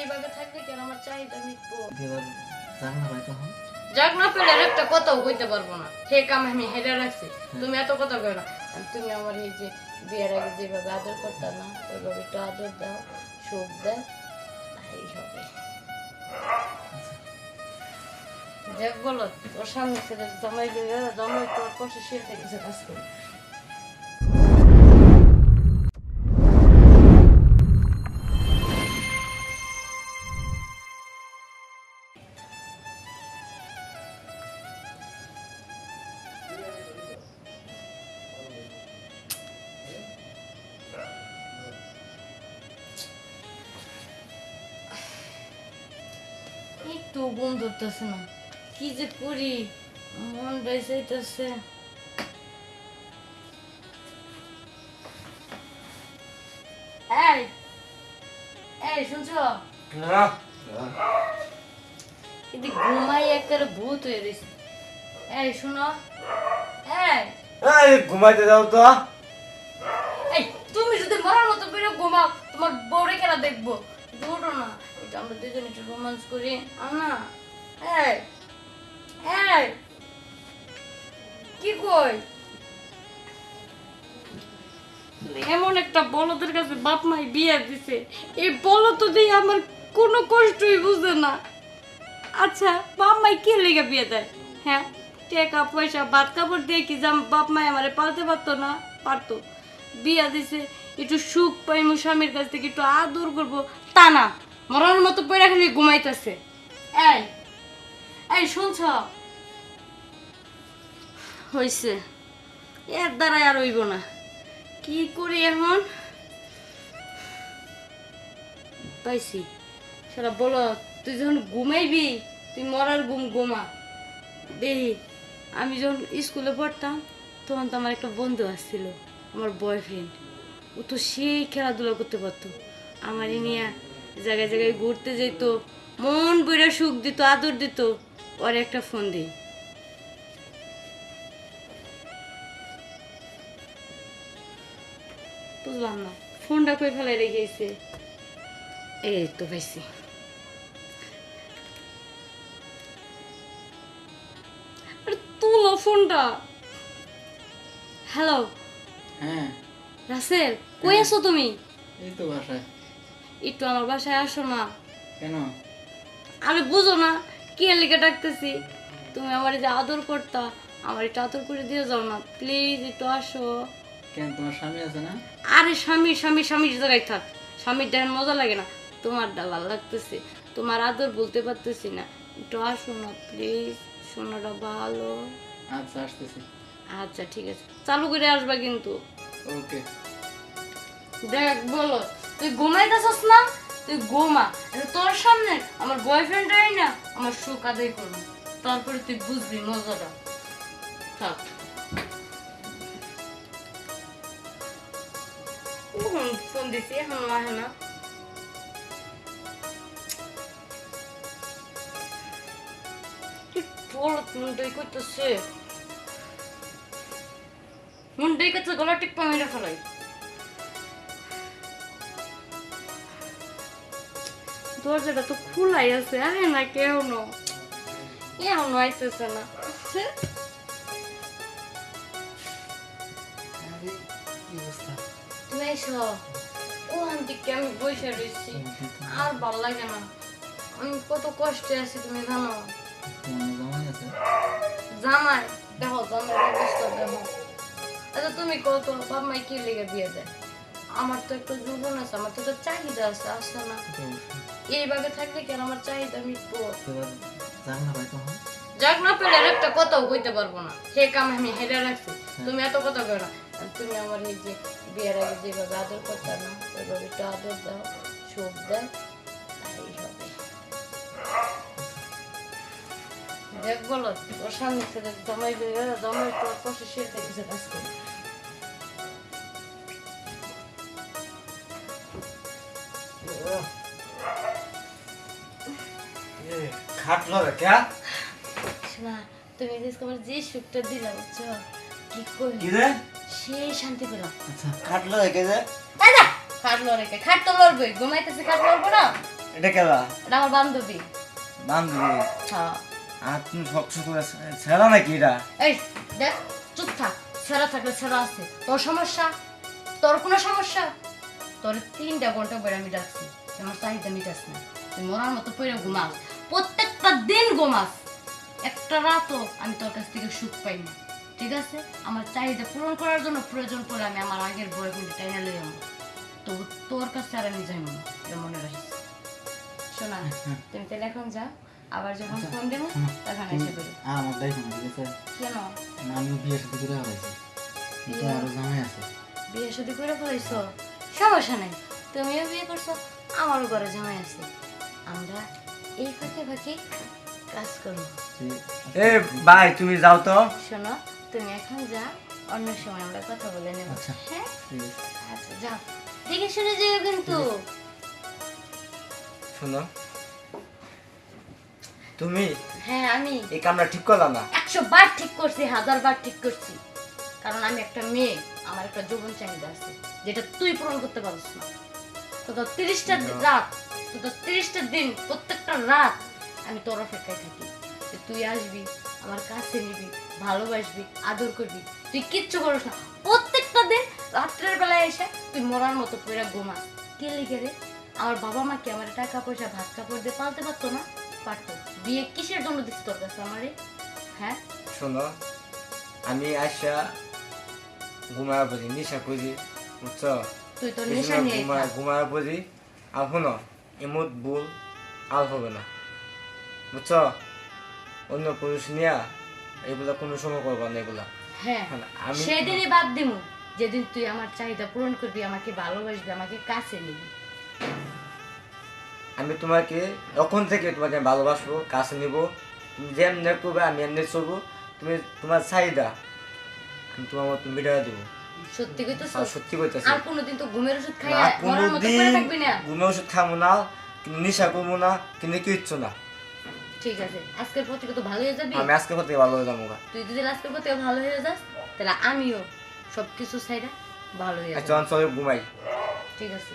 এইভাবে থাকলে কেন আমার চাহিদা মিটবো? যাক না ভাই তখন। যাক না পেলে একটা কথাও কইতে পারব না। হে কাম আমি হেরে রাখছি। তুমি এত কথা কই না। তুমি আমার এই যে বিয়ের আগে যেভাবে আদর করতে না ওইভাবে একটু আদর দাও সুখ দাও এই হবে। দেখ বলো ওর সামনে ছেলে জমাই জমাই তোর পাশে শুয়ে থেকেছে কাজ করে। একটু ঘুম ধরতেছে না। কি যে করি? মনটাই চাইতেছে এই এই শুনছো? এদি ঘুমাই একেবারে ভূত হয়ে গেছে এই শুনো। এই। এই ঘুমাইতে যাও তো। এই তুমি যদি মরার মতো বেরো ঘুমাও। তোমার বউরে খেলা দেখব? দৌড়ো না। আমরা দুজন একটু রোমান্স করি। আনা এই এই কি কই? এমন একটা বলদের কাছে বাপ মাই বিয়ে দিছে। এই বলদ দিয়ে আমার কোনো কষ্টই বুঝে না। আচ্ছা বাপ মাই কে লেগে বিয়ে দেয়? হ্যাঁ টাকা পয়সা ভাত কাপড় দিয়ে কি যাম বাপ মাই আমারে পালতে পারতো না? পারতো। বিয়া দিছে একটু সুখ পাইমু স্বামীর কাছ থেকে একটু আদর করব তা না। মরার মতো পয়রা খালি ঘুমাইতেছে। এই এই শুনছ? হইছে। এর দ্বারাই আর হইব না। কি করি এখন? পাইছি। সারা বলো তুই যখন ঘুমাইবি তুই মরার ঘুম ঘুমা। দেহি আমি যখন স্কুলে পড়তাম তখন তো আমার একটা বন্ধু আসছিল আমার বয়ফ্রেন্ড ও তো সেই খেলাধুলা করতে পারতো। আমার নিয়ে জায়গায় জায়গায় ঘুরতে যেত মন বইরা সুখ দিত আদর দিত ওর একটা ফোন দিই। বুঝলাম না ফোনটা কই ফেলাই রেখেছে এই তো পাইছি। আরে তুলো ফোনটা হ্যালো হ্যাঁ। রাসেল কই আছো তুমি? এই তো বাসায়। একটু আমার বাসায় আসো না। কেন? আরে বুঝো না কি লিখে ডাকতেছি? তুমি আমার যে আদর করতা আমার একটু আদর করে দিয়ে যাও না। প্লিজ একটু আসো। কেন তোমার স্বামী আছে না? আরে স্বামী স্বামী স্বামীর জায়গায় থাক। স্বামীর ডান মজা লাগে না। তোমার ভালো লাগতেছে। তোমার আদর বলতে পারতেছি না। একটু আসো না প্লিজ। সোনাটা ভালো। আচ্ছা আসতেছি। আচ্ছা ঠিক আছে। চালু করে আসবা কিন্তু। ওকে। দেখ বলো। তুই ঘুমাইতেছস না, তুই এটা তোর সামনে, আমার বয়ফ্রেন্ড না, আমার সুখ আদায় করব তারপরে তুই বুঝবি মজাটা। থাক। ফোন দিছি, এখন আহে না। মুন্ডাই করতেছে মুন্ডাই করতে গলা টিপ্পা মেরে ফেলাই। দরজাটা তো খোলাই আছে। আরে না কেউ নো? কেউ আইতেছে না তুমি এসো। আমি বসে রয়েছি আর ভালো লাগে না। আমি কত কষ্টে আছি তুমি জানো? জামাই দেখো জামাই? দেখো আচ্ছা তুমি কত? বাপ মাই কি লেগে দিয়ে দেয়? আমার তো একটা জীবন আছে আমার তো একটা চাহিদা আছে আসছে না। অবশ্যই। এইভাবে থাকলে কেন আমার চাহিদা মিটবো? যাক না পেলে একটা কথাও কইতে পারব না। হে কাম আমি হেরে রাখছি। তুমি এত কথা কই না। তুমি আমার এই যে বিয়ের আগে যেভাবে আদর করতে না ওইভাবে একটু আদর দাও সুখ দাও দেখ বলো ওর সামনে ছেলে জমাই জমাই তোর পাশে কাজ করে কে? শোনা তুমি যে যে সুখটা দিলা বুঝছ? কি করি কি রে? সেই শান্তি পেলাম আচ্ছা যে খাট খাট তো লড়বই ঘুমাইতেছে খাট লড়বো না? এটা কেলা এটা আমার বান্ধবী। বান্ধবী? হ্যাঁ। আর তুমি শক্ত করে ছেড়া নাকি এটা? এই দেখ চুপ থাক ছেঁড়া থাকলে ছেঁড়া আছে। তোর সমস্যা? তোর কোনো সমস্যা? তোর তিনটা ঘণ্টা পরে আমি ডাকছি আমার চাহিদা মিটাস না। তুই মরার মতো পরে ঘুমাস প্রত্যেকটা দিন ঘুমাস। একটা রাতও আমি তোর কাছ থেকে সুখ পাই না। ঠিক আছে? আমার চাহিদা পূরণ করার জন্য প্রয়োজন পড়ে আমি আমার আগের বয়ফ্রেন্ড টাইনা লই আমার তবু তোর কাছে আর আমি যাই না এটা মনে রাখিস। শোনা তুমি তাহলে এখন যা আবার যখন ফোন দেবো তখন এসে বলি। আমার দেখো না ঠিক আছে? কেন? না, আমি বিয়ে শুধু করে হারাইছি তোমারও জামাই আছে। বিয়ে শাদী করে ফেলাইছো সমস্যা নাই তুমিও বিয়ে করছ আমারও ঘরে জামাই আছে। আমরা এই ফাঁকে ফাঁকে কাজ এ ভাই তুমি যাও তো। শোনো তুমি এখন যা অন্য সময় আমরা কথা বলে নেব। আচ্ছা। হ্যাঁ? আচ্ছা যাও। দেখে শুনে যেও কিন্তু। শোনো তুমি হ্যাঁ আমি। এই কামটা ঠিক করলা না? একশো বার ঠিক করছি হাজার বার ঠিক করছি। কারণ আমি একটা মেয়ে আমার একটা যৌবন চাহিদা আছে যেটা তুই পূরণ করতে পারিস না। তো তোর তিরিশটা রাত তো তিরিশটা দিন প্রত্যেকটা রাত আমি তোর অপেক্ষায় থাকি যে তুই আসবি আমার কাছে নিবি ভালোবাসবি আদর করবি। তুই কিচ্ছু করিস না। প্রত্যেকটা দিন রাত্রের বেলায় এসে তুই মরার মতো পুরা ঘুমাস কে লিখে রে? আমার বাবা মা কি আমার টাকা পয়সা ভাত কাপড় দিয়ে পালতে পারতো না? পারতো। বিয়ে কিসের জন্য দিচ্ছি তোর কাছে আমারে? হ্যাঁ? শোনো আমি আসা ঘুমায় পড়ি নিশা করি বুঝছ? তুই এই নেশা নিয়ে ঘুমায় পড়ি আর শোনো এমত ভুল আর হবে না। বুঝছ? অন্য পুরুষ নিয়া এগুলা কোনো সময় করবা না এগুলা। হ্যাঁ মানে আমি সেদিনই বাদ দিমু। যেদিন তুই আমার চাহিদা পূরণ করবি আমাকে ভালোবাসবি আমাকে কাছে নিবি। আমি তোমাকে এখন থেকে তোমাকে ভালোবাসবো কাছে নিব। তুমি যেমনি করবে আমি এমনি চলবো। তুমি তোমার চাহিদা। আমি তোমার মতো মিটাই দেবো। সত্যি কই সত্যি কইতেছি। আর কোনোদিন তো ঘুমের ওষুধ খাই না কোনোদিন না। ওষুধ খাব না কিন্তু করব না কিন্তু কিচ্ছু না। ঠিক আছে আজকের পর থেকে তো ভালো হয়ে যাবি? আমি ভালো হয়ে যাব তুই যদি আজকের পর থেকে ভালো হয়ে যাস তাহলে আমিও সবকিছু সাইডা ভালো হয়ে আচ্ছা যাব। ঘুমাই। ঠিক আছে।